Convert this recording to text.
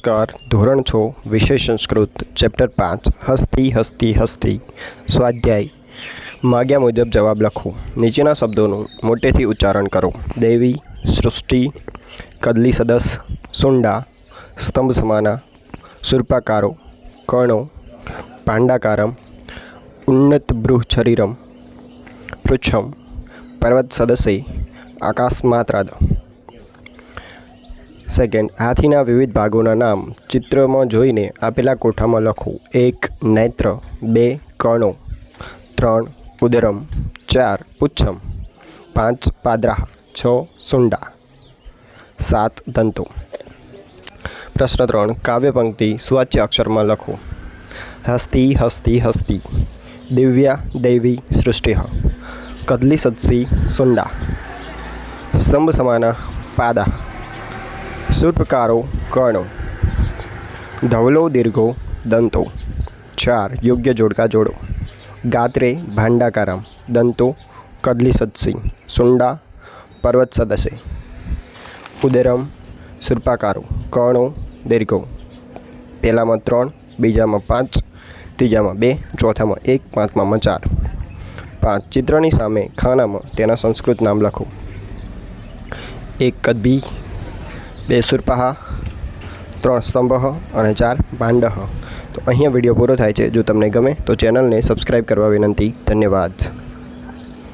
નમસ્કાર ધોરણ છો વિષય સંસ્કૃત ચેપ્ટર પાંચ હસ્તી હસ્તી હસ્તી સ્વાધ્યાય માગ્યા મુજબ જવાબ લખો નીચેના શબ્દોનું મોટેથી ઉચ્ચારણ કરો દેવી સૃષ્ટિ કદલી સદસ સુંડા સ્તંભ સમાના સુર્પાકારો કર્ણો પાંડાકારમ ઉન્નત બૃહશરીરમ પૃચ્છમ પર્વત સદસે આકાશમાત્રાદ સેકન્ડ હાથીના વિવિધ ભાગોના નામ. ચિત્રમાં જોઈને આપેલા કોઠામાં લખો. એક, નેત્ર. બે કણો ત્રણ, ઉદરમ. ચાર, પુચ્છમ. પાંચ પાદરા છ, સુંડા. સાત, દંતો. પ્રશ્ન ત્રણ, કાવ્ય પંક્તિ સુવાચ્ય અક્ષરમાં લખો. હસ્તી હસ્તી હસ્તી. દિવ્યા, દૈવી સૃષ્ટિ કદલી સત્સી સુંડા. સ્તંભ સમાના, પાદા. સૂર્પકારો, કર્ણો. ધવલો, દીર્ઘો, દંતો. ચાર, યોગ્ય જોડકા જોડો. ગાત્રે, ભાંડાકારામ. દંતો, કદલી સદસિંહ સુંડા, પર્વત સદસે. ઉદરમ, સૂર્પાકારો. કર્ણો, દીર્ઘો. પહેલામાં ત્રણ, બીજામાં પાંચ, ત્રીજામાં બે, ચોથામાં એક પાંચમાં ચાર. પાંચ ચિત્રની સામે ખાનામાં તેના સંસ્કૃત નામ લખો. એક કદભી બે સુરપાહા ત્રણ સ્તંભ અને ચાર ભાંડહ તો અહીંયા વીડિયો પૂરો થાય છે. જો તમને ગમે તો ચેનલને સબસ્ક્રાઈબ કરવા વિનંતી. ધન્યવાદ.